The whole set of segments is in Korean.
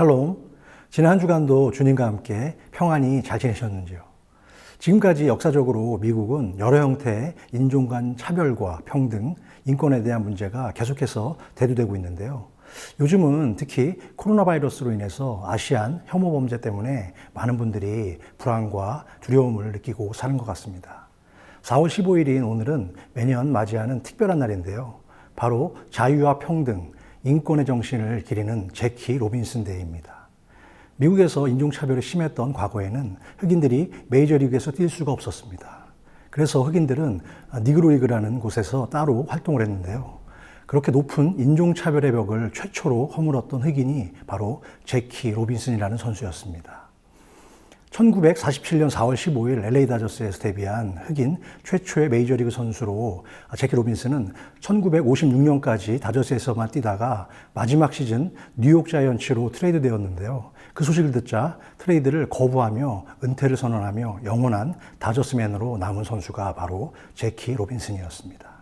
샬롬. 지난 한 주간도 주님과 함께 평안히 잘 지내셨는지요? 지금까지 역사적으로 미국은 여러 형태의 인종 간 차별과 평등, 인권에 대한 문제가 계속해서 대두되고 있는데요. 요즘은 특히 코로나 바이러스로 인해서 아시안 혐오 범죄 때문에 많은 분들이 불안과 두려움을 느끼고 사는 것 같습니다. 4월 15일인 오늘은 매년 맞이하는 특별한 날인데요. 바로 자유와 평등, 인권의 정신을 기리는 제키 로빈슨 데이입니다. 미국에서 인종차별이 심했던 과거에는 흑인들이 메이저리그에서 뛸 수가 없었습니다. 그래서 흑인들은 니그로리그라는 곳에서 따로 활동을 했는데요. 그렇게 높은 인종차별의 벽을 최초로 허물었던 흑인이 바로 제키 로빈슨이라는 선수였습니다. 1947년 4월 15일 LA 다저스에서 데뷔한 흑인 최초의 메이저리그 선수로 제키 로빈슨은 1956년까지 다저스에서만 뛰다가 마지막 시즌 뉴욕 자이언츠로 트레이드 되었는데요. 그 소식을 듣자 트레이드를 거부하며 은퇴를 선언하며 영원한 다저스맨으로 남은 선수가 바로 제키 로빈슨이었습니다.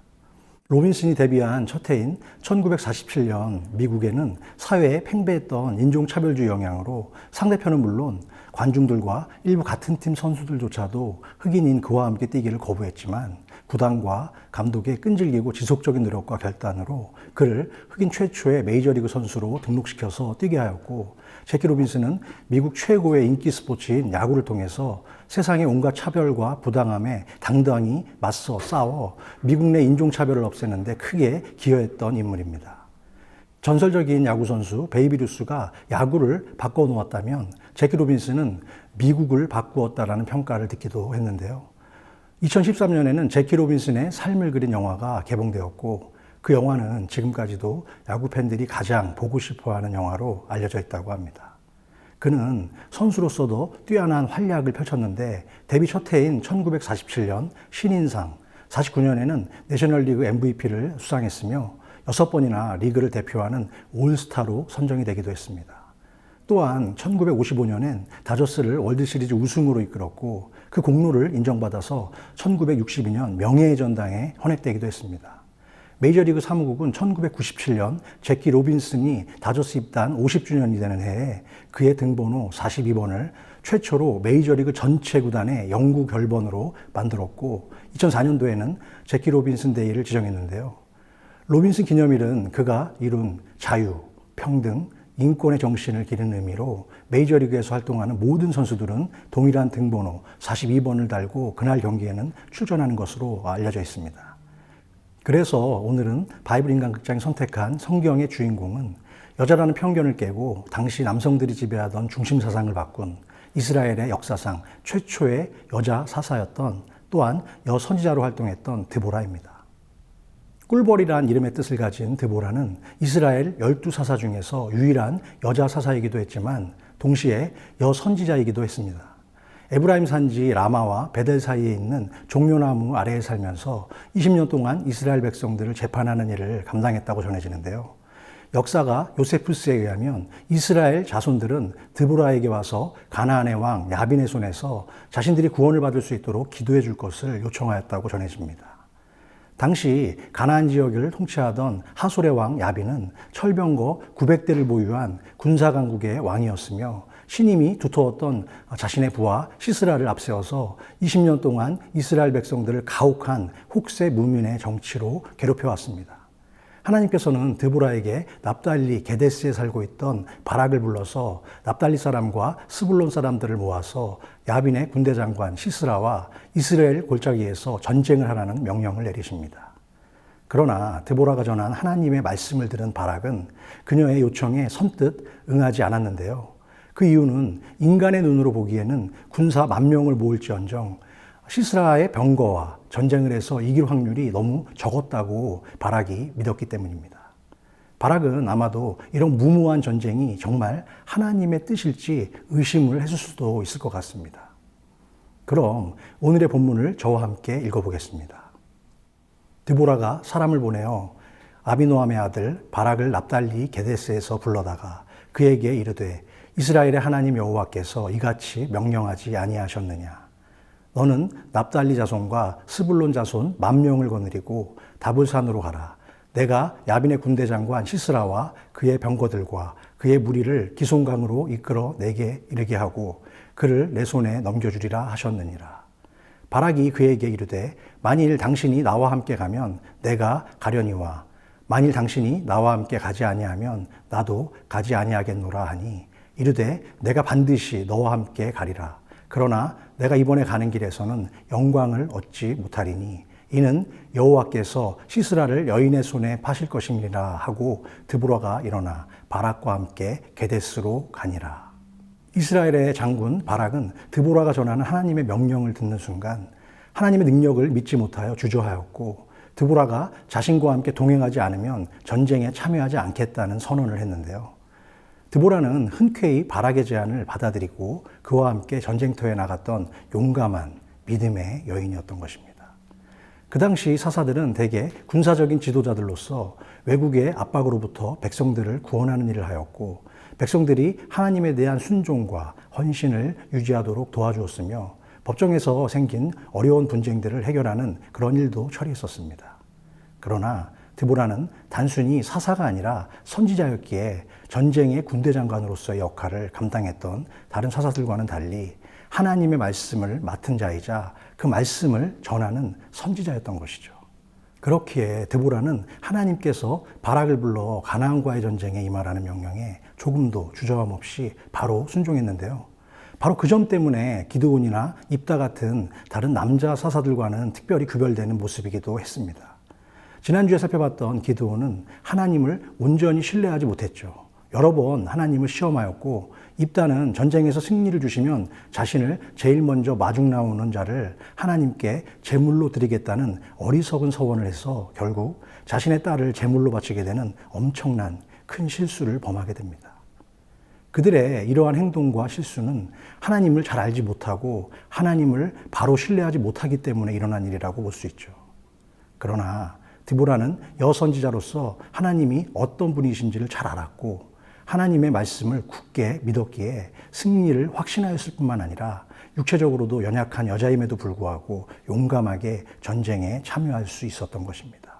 로빈슨이 데뷔한 첫 해인 1947년 미국에는 사회에 팽배했던 인종차별주의 영향으로 상대편은 물론 관중들과 일부 같은 팀 선수들조차도 흑인인 그와 함께 뛰기를 거부했지만 구단과 감독의 끈질기고 지속적인 노력과 결단으로 그를 흑인 최초의 메이저리그 선수로 등록시켜서 뛰게 하였고 제키 로빈슨은 미국 최고의 인기 스포츠인 야구를 통해서 세상의 온갖 차별과 부당함에 당당히 맞서 싸워 미국 내 인종차별을 없애는데 크게 기여했던 인물입니다. 전설적인 야구 선수 베이비 루스가 야구를 바꿔놓았다면 제키 로빈슨은 미국을 바꾸었다라는 평가를 듣기도 했는데요. 2013년에는 제키 로빈슨의 삶을 그린 영화가 개봉되었고 그 영화는 지금까지도 야구 팬들이 가장 보고 싶어 하는 영화로 알려져 있다고 합니다. 그는 선수로서도 뛰어난 활약을 펼쳤는데 데뷔 첫 해인 1947년 신인상, 49년에는 내셔널리그 MVP를 수상했으며 여섯 번이나 리그를 대표하는 올스타로 선정이 되기도 했습니다. 또한 1955년엔 다저스를 월드시리즈 우승으로 이끌었고 그 공로를 인정받아서 1962년 명예의 전당에 헌액되기도 했습니다. 메이저리그 사무국은 1997년 제키 로빈슨이 다저스 입단 50주년이 되는 해에 그의 등번호 42번을 최초로 메이저리그 전체 구단의 영구 결번으로 만들었고 2004년도에는 제키 로빈슨 데이를 지정했는데요. 로빈슨 기념일은 그가 이룬 자유, 평등, 인권의 정신을 기리는 의미로 메이저리그에서 활동하는 모든 선수들은 동일한 등번호 42번을 달고 그날 경기에는 출전하는 것으로 알려져 있습니다. 그래서 오늘은 바이블 인간극장이 선택한 성경의 주인공은 여자라는 편견을 깨고 당시 남성들이 지배하던 중심 사상을 바꾼 이스라엘의 역사상 최초의 여자 사사였던 또한 여선지자로 활동했던 드보라입니다. 꿀벌이란 이름의 뜻을 가진 드보라는 이스라엘 열두 사사 중에서 유일한 여자 사사이기도 했지만 동시에 여 선지자이기도 했습니다. 에브라임 산지 라마와 베델 사이에 있는 종려나무 아래에 살면서 20년 동안 이스라엘 백성들을 재판하는 일을 감당했다고 전해지는데요. 역사가 요세푸스에 의하면 이스라엘 자손들은 드보라에게 와서 가나안의 왕 야빈의 손에서 자신들이 구원을 받을 수 있도록 기도해 줄 것을 요청하였다고 전해집니다. 당시 가나안 지역을 통치하던 하솔의 왕 야빈은 철병거 900대를 보유한 군사 강국의 왕이었으며 신임이 두터웠던 자신의 부하 시스라를 앞세워서 20년 동안 이스라엘 백성들을 가혹한 혹세 무민의 정치로 괴롭혀왔습니다. 하나님께서는 드보라에게 납달리 게데스에 살고 있던 바락을 불러서 납달리 사람과 스불론 사람들을 모아서 야빈의 군대 장관 시스라와 이스라엘 골짜기에서 전쟁을 하라는 명령을 내리십니다. 그러나 드보라가 전한 하나님의 말씀을 들은 바락은 그녀의 요청에 선뜻 응하지 않았는데요. 그 이유는 인간의 눈으로 보기에는 군사 만 명을 모을지언정 시스라의 병거와 전쟁을 해서 이길 확률이 너무 적었다고 바락이 믿었기 때문입니다. 바락은 아마도 이런 무모한 전쟁이 정말 하나님의 뜻일지 의심을 했을 수도 있을 것 같습니다. 그럼 오늘의 본문을 저와 함께 읽어보겠습니다. 드보라가 사람을 보내어 아비노함의 아들 바락을 납달리 게데스에서 불러다가 그에게 이르되 이스라엘의 하나님 여호와께서 이같이 명령하지 아니하셨느냐 너는 납달리 자손과 스불론 자손 만 명을 거느리고 다불산으로 가라 내가 야빈의 군대 장관 시스라와 그의 병거들과 그의 무리를 기송강으로 이끌어 내게 이르게 하고 그를 내 손에 넘겨주리라 하셨느니라. 바락이 그에게 이르되 만일 당신이 나와 함께 가면 내가 가려니와 만일 당신이 나와 함께 가지 아니하면 나도 가지 아니하겠노라 하니 이르되 내가 반드시 너와 함께 가리라. 그러나 내가 이번에 가는 길에서는 영광을 얻지 못하리니 이는 여호와께서 시스라를 여인의 손에 파실 것임이라 하고 드보라가 일어나 바락과 함께 게데스로 가니라. 이스라엘의 장군 바락은 드보라가 전하는 하나님의 명령을 듣는 순간 하나님의 능력을 믿지 못하여 주저하였고 드보라가 자신과 함께 동행하지 않으면 전쟁에 참여하지 않겠다는 선언을 했는데요. 드보라는 흔쾌히 바락의 제안을 받아들이고 그와 함께 전쟁터에 나갔던 용감한 믿음의 여인이었던 것입니다. 그 당시 사사들은 대개 군사적인 지도자들로서 외국의 압박으로부터 백성들을 구원하는 일을 하였고 백성들이 하나님에 대한 순종과 헌신을 유지하도록 도와주었으며 법정에서 생긴 어려운 분쟁들을 해결하는 그런 일도 처리했었습니다. 그러나 드보라는 단순히 사사가 아니라 선지자였기에 전쟁의 군대 장관으로서의 역할을 감당했던 다른 사사들과는 달리 하나님의 말씀을 맡은 자이자 그 말씀을 전하는 선지자였던 것이죠. 그렇기에 드보라는 하나님께서 바락을 불러 가나안과의 전쟁에 임하라는 명령에 조금도 주저함 없이 바로 순종했는데요. 바로 그 점 때문에 기드온이나 입다 같은 다른 남자 사사들과는 특별히 구별되는 모습이기도 했습니다. 지난주에 살펴봤던 기드온은 하나님을 온전히 신뢰하지 못했죠. 여러 번 하나님을 시험하였고 입다는 전쟁에서 승리를 주시면 자신을 제일 먼저 마중 나오는 자를 하나님께 제물로 드리겠다는 어리석은 서원을 해서 결국 자신의 딸을 제물로 바치게 되는 엄청난 큰 실수를 범하게 됩니다. 그들의 이러한 행동과 실수는 하나님을 잘 알지 못하고 하나님을 바로 신뢰하지 못하기 때문에 일어난 일이라고 볼 수 있죠. 그러나 드보라는 여선지자로서 하나님이 어떤 분이신지를 잘 알았고 하나님의 말씀을 굳게 믿었기에 승리를 확신하였을 뿐만 아니라 육체적으로도 연약한 여자임에도 불구하고 용감하게 전쟁에 참여할 수 있었던 것입니다.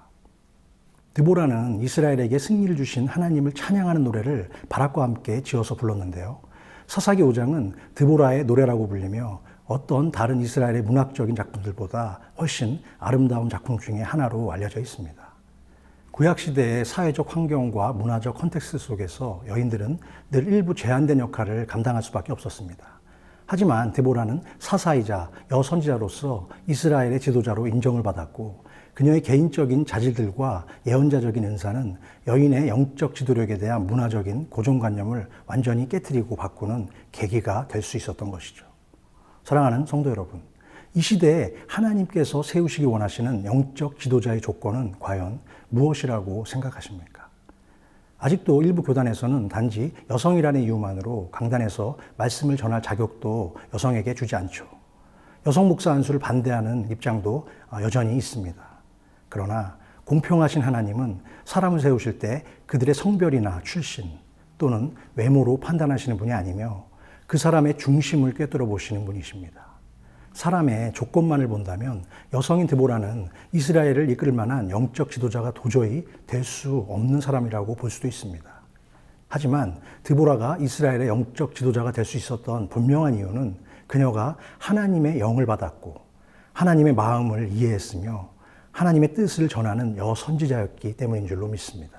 드보라는 이스라엘에게 승리를 주신 하나님을 찬양하는 노래를 바락과 함께 지어서 불렀는데요. 사사기 5장은 드보라의 노래라고 불리며 어떤 다른 이스라엘의 문학적인 작품들보다 훨씬 아름다운 작품 중에 하나로 알려져 있습니다. 구약시대의 사회적 환경과 문화적 컨텍스트 속에서 여인들은 늘 일부 제한된 역할을 감당할 수밖에 없었습니다. 하지만 데보라는 사사이자 여선지자로서 이스라엘의 지도자로 인정을 받았고 그녀의 개인적인 자질들과 예언자적인 은사는 여인의 영적 지도력에 대한 문화적인 고정관념을 완전히 깨뜨리고 바꾸는 계기가 될 수 있었던 것이죠. 사랑하는 성도 여러분, 이 시대에 하나님께서 세우시기 원하시는 영적 지도자의 조건은 과연 무엇이라고 생각하십니까? 아직도 일부 교단에서는 단지 여성이라는 이유만으로 강단에서 말씀을 전할 자격도 여성에게 주지 않죠. 여성 목사 안수를 반대하는 입장도 여전히 있습니다. 그러나 공평하신 하나님은 사람을 세우실 때 그들의 성별이나 출신 또는 외모로 판단하시는 분이 아니며 그 사람의 중심을 꿰뚫어 보시는 분이십니다. 사람의 조건만을 본다면 여성인 드보라는 이스라엘을 이끌 만한 영적 지도자가 도저히 될 수 없는 사람이라고 볼 수도 있습니다. 하지만 드보라가 이스라엘의 영적 지도자가 될 수 있었던 분명한 이유는 그녀가 하나님의 영을 받았고 하나님의 마음을 이해했으며 하나님의 뜻을 전하는 여선지자였기 때문인 줄로 믿습니다.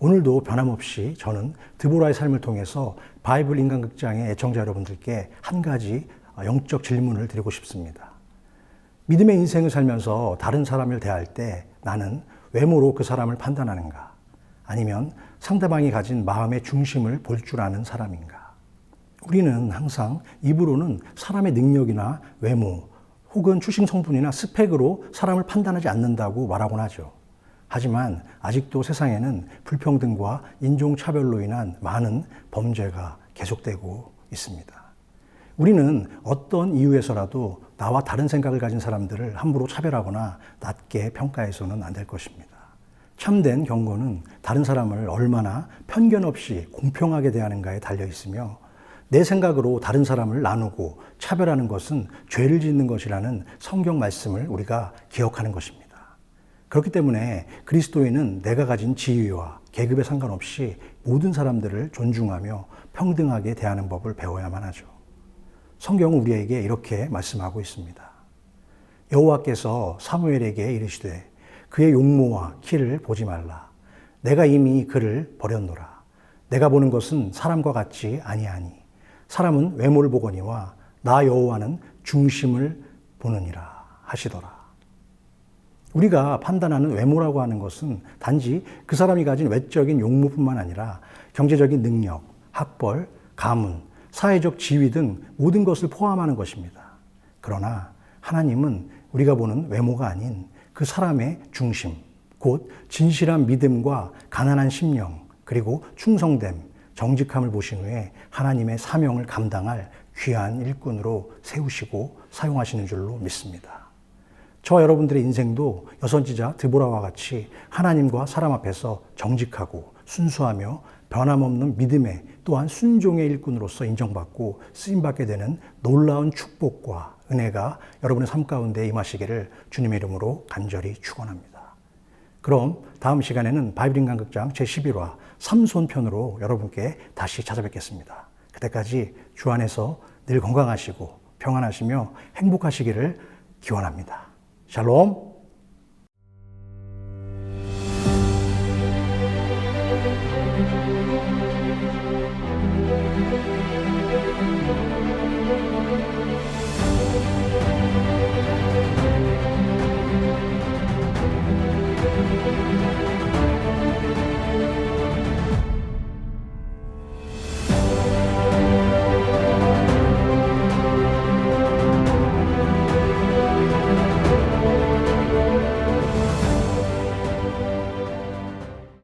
오늘도 변함없이 저는 드보라의 삶을 통해서 바이블 인간극장의 애청자 여러분들께 한 가지 영적 질문을 드리고 싶습니다. 믿음의 인생을 살면서 다른 사람을 대할 때 나는 외모로 그 사람을 판단하는가? 아니면 상대방이 가진 마음의 중심을 볼 줄 아는 사람인가? 우리는 항상 입으로는 사람의 능력이나 외모 혹은 출신 성분이나 스펙으로 사람을 판단하지 않는다고 말하곤 하죠. 하지만 아직도 세상에는 불평등과 인종차별로 인한 많은 범죄가 계속되고 있습니다. 우리는 어떤 이유에서라도 나와 다른 생각을 가진 사람들을 함부로 차별하거나 낮게 평가해서는 안 될 것입니다. 참된 경고는 다른 사람을 얼마나 편견 없이 공평하게 대하는가에 달려 있으며 내 생각으로 다른 사람을 나누고 차별하는 것은 죄를 짓는 것이라는 성경 말씀을 우리가 기억하는 것입니다. 그렇기 때문에 그리스도인은 내가 가진 지위와 계급에 상관없이 모든 사람들을 존중하며 평등하게 대하는 법을 배워야만 하죠. 성경은 우리에게 이렇게 말씀하고 있습니다. 여호와께서 사무엘에게 이르시되 그의 용모와 키를 보지 말라. 내가 이미 그를 버렸노라. 내가 보는 것은 사람과 같지 아니하니 사람은 외모를 보거니와 나 여호와는 중심을 보느니라 하시더라. 우리가 판단하는 외모라고 하는 것은 단지 그 사람이 가진 외적인 용모뿐만 아니라 경제적인 능력, 학벌, 가문, 사회적 지위 등 모든 것을 포함하는 것입니다. 그러나 하나님은 우리가 보는 외모가 아닌 그 사람의 중심, 곧 진실한 믿음과 가난한 심령, 그리고 충성됨, 정직함을 보신 후에 하나님의 사명을 감당할 귀한 일꾼으로 세우시고 사용하시는 줄로 믿습니다. 저와 여러분들의 인생도 여선지자 드보라와 같이 하나님과 사람 앞에서 정직하고 순수하며 변함없는 믿음의 또한 순종의 일꾼으로서 인정받고 쓰임받게 되는 놀라운 축복과 은혜가 여러분의 삶 가운데 임하시기를 주님의 이름으로 간절히 축원합니다. 그럼 다음 시간에는 바이블 인간극장 제11화 삼손편으로 여러분께 다시 찾아뵙겠습니다. 그때까지 주 안에서 늘 건강하시고 평안하시며 행복하시기를 기원합니다. 샬